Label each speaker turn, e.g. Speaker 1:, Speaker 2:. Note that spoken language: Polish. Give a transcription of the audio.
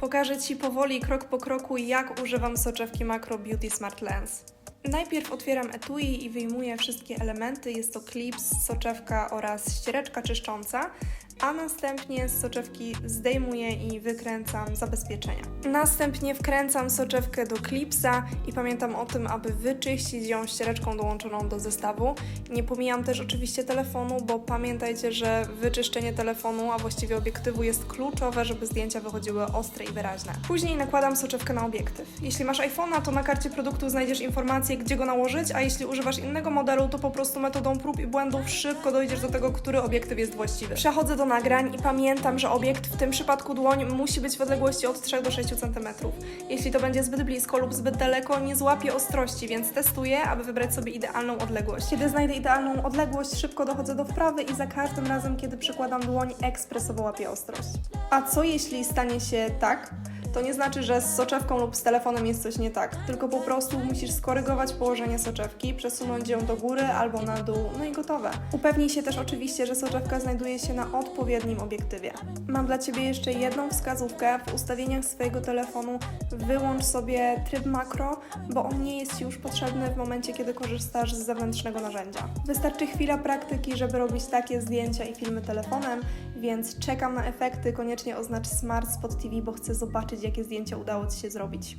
Speaker 1: Pokażę Ci powoli, krok po kroku, jak używam soczewki Macro Beauty Smart Lens. Najpierw otwieram etui i wyjmuję wszystkie elementy. Jest to klips, soczewka oraz ściereczka czyszcząca, a następnie z soczewki zdejmuję i wykręcam zabezpieczenia. Następnie wkręcam soczewkę do klipsa i pamiętam o tym, aby wyczyścić ją ściereczką dołączoną do zestawu. Nie pomijam też oczywiście telefonu, bo pamiętajcie, że wyczyszczenie telefonu, a właściwie obiektywu jest kluczowe, żeby zdjęcia wychodziły ostre i wyraźne. Później nakładam soczewkę na obiektyw. Jeśli masz iPhone'a, to na karcie produktu znajdziesz informację, gdzie go nałożyć, a jeśli używasz innego modelu, to po prostu metodą prób i błędów szybko dojdziesz do tego, który obiektyw jest właściwy. Przechodzę do nagrań i pamiętam, że obiekt, w tym przypadku dłoń, musi być w odległości od 3 do 6 cm. Jeśli to będzie zbyt blisko lub zbyt daleko, nie złapie ostrości, więc testuję, aby wybrać sobie idealną odległość. Kiedy znajdę idealną odległość, szybko dochodzę do wprawy i za każdym razem, kiedy przykładam dłoń, ekspresowo łapię ostrość. A co jeśli stanie się tak? To nie znaczy, że z soczewką lub z telefonem jest coś nie tak, tylko po prostu musisz skorygować położenie soczewki, przesunąć ją do góry albo na dół, no i gotowe. Upewnij się też oczywiście, że soczewka znajduje się na odpowiednim obiektywie. Mam dla Ciebie jeszcze jedną wskazówkę. W ustawieniach swojego telefonu wyłącz sobie tryb makro, bo on nie jest Ci już potrzebny w momencie, kiedy korzystasz z zewnętrznego narzędzia. Wystarczy chwila praktyki, żeby robić takie zdjęcia i filmy telefonem, więc czekam na efekty. Koniecznie oznacz Smart Spot TV, bo chcę zobaczyć, jakie zdjęcia udało Ci się zrobić.